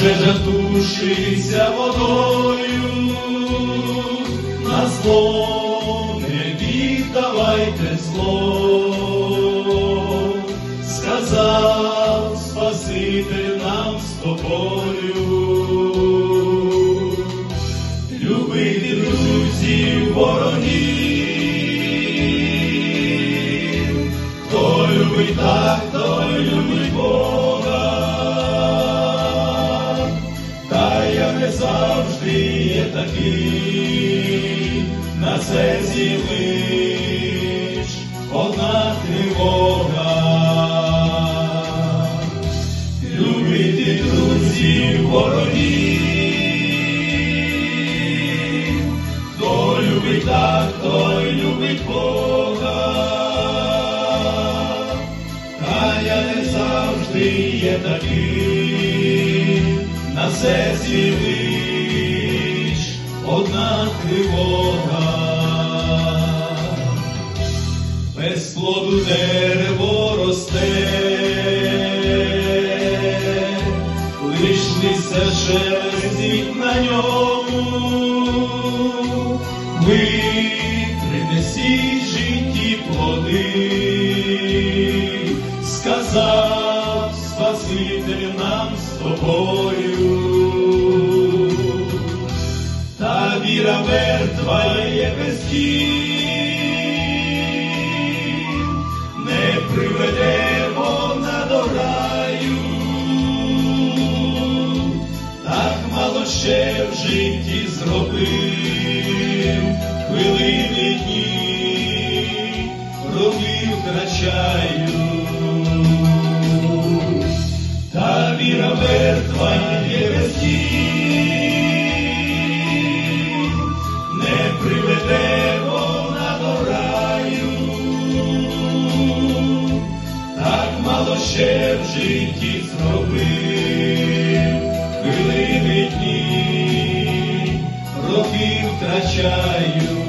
пожежа тушиться водою, на зло не віддавайте зло, сказав Спаситель нам з тобою. Любити друзів ворогів, є такий, на серці лиш одна тривога. Любити друзів ворогів, хто любить так, той любить Бога. Та я не завжди є такий, на серці лиш тривога. Без плоду дерево росте, лиш шелестить на ньому. Ви принесіть житті плоди, сказав Спаситель нам з тобою. Мертва є без діл, не приведе вона до раю, так мало ще в житті зробив, хвилини дні, роки втрачаю. Та віра мертва мало ще в житті зробив, хвилини дні, роки втрачаю.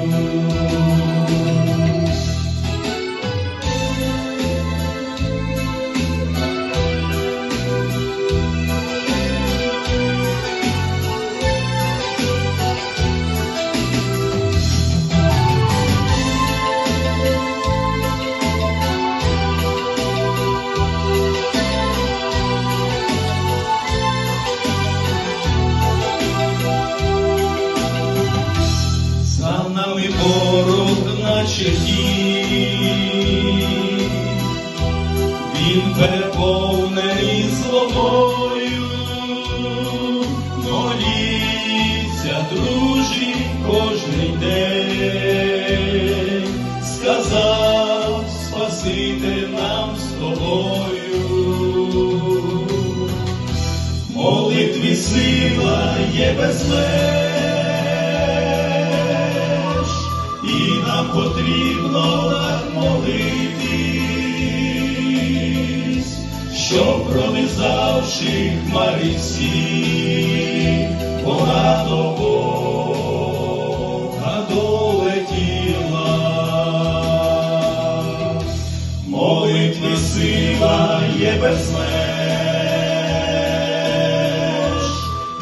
Ворог він переповнений злобою, моліться, дружі, кожний день, сказав Спаситель нам з тобою. Молитві сила є безмеж, нам потрібно так молитись, щоб пронизавши хмари всі, вона до Бога долетіла. Молитви сила є безмеж,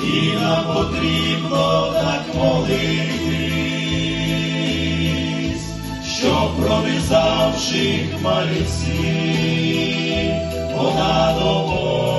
і нам потрібно так молитись, щоб пронизавши хмари вона до Бога